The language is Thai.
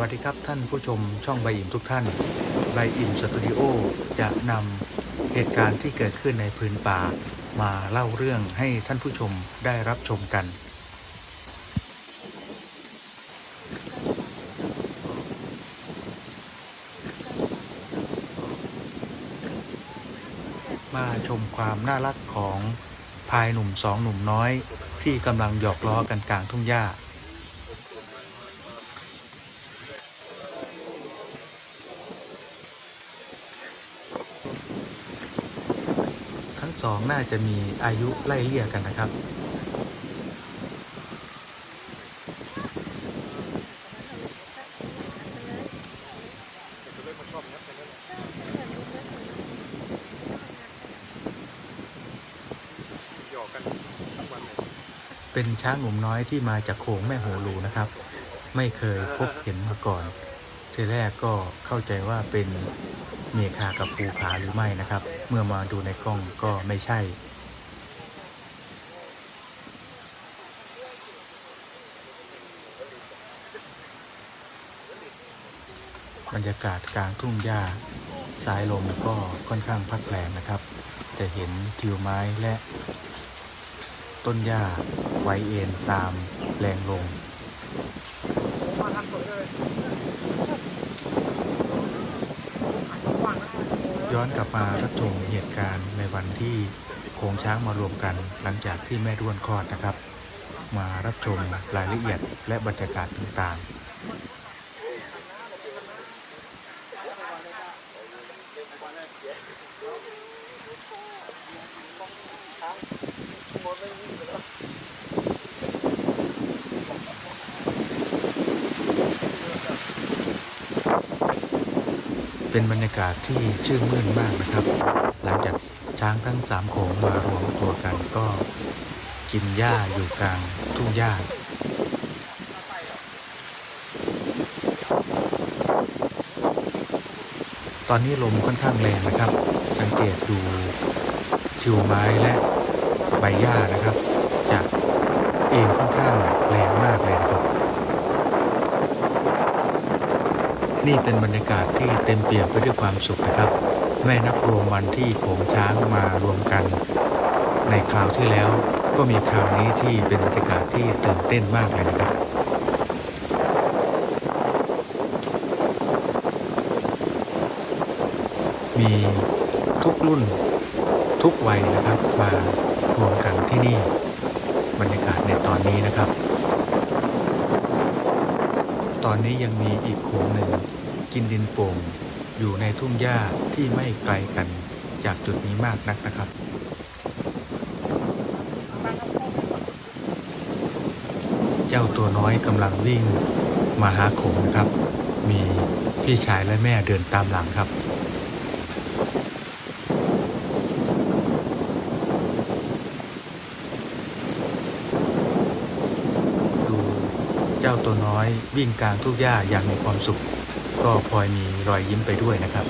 วัสดีครับท่านผู้ชมช่องใบอิ่มทุกท่านใบอิ่มสตูดิโอจะนำเหตุการณ์ที่เกิดขึ้นในพื้นป่า มาเล่าเรื่องให้ท่านผู้ชมได้รับชมกัน มาชมความน่ารักของพายหนุ่มสองหนุ่มน้อย ที่กำลังหยอกล้อกันกลางทุ่งหญ้า ทั้งสองน่าจะมีอายุไล่เลี่ยกันนะครับเลยเป็นช้างหนุ่มน้อยที่มาจากโขงแม่โหรูนะครับ ไม่เคยพบเห็นมาก่อน ทีแรกก็เข้าใจว่าเป็นเมคากับภูผาหรือไม่นะครับ เมื่อมาดูในกล้องก็ไม่ใช่ บรรยากาศกลางทุ่งหญ้าสายลมก็ค่อนข้างพัดแรงนะครับ จะเห็นทิวไม้และต้นหญ้าไว้เอ็นตามแรงลม มาทันสวยเลย ย้ อนกลับมารับชมเหตุการณ์ในวันที่โขงช้างมารวมกัน หลังจากที่แม่ด้วนคลอดนะครับ มารับชมรายละเอียดและบรรยากาศต่าง ๆ เป็นบรรยากาศที่ชื่นมื่นมากนะครับ หลังจากช้างทั้งสามโขงมารวมตัวกันก็กินหญ้าอยู่กลางทุ่งหญ้าตอนนี้ลมค่อนข้างแรงนะครับ สังเกตดูทิวไม้และใบหญ้านะครับจะเอ็นค่อนข้างแรงมากเลยนะครับ นี่เป็นบรรยากาศที่เต็มเปี่ยมไปด้วยความสุขนะครับ แม่นับรวมวันที่โขงช้างมารวมกัน ในคราวที่แล้วก็มีคราวนี้ที่เป็นบรรยากาศที่ตื่นเต้นมากเลยนะครับมีทุกรุ่นทุกวัยนะครับมารวมกันที่นี่ บรรยากาศในตอนนี้นะครับ ตอนนี้ยังมีอีกโขงหนึ่ง กินดินโป่งอยู่ในทุ่งหญ้าที่ไม่ไกลกันจากจุดนี้มากนักนะครับเจ้าตัวน้อยกำลังวิ่งมาหาโขงนะครับ มีพี่ชายและแม่เดินตามหลังครับ ดูเจ้าตัวน้อยวิ่งกลางทุ่งหญ้าอย่างมีความสุข ก็พลอยมีรอยยิ้มไปด้วยนะครับ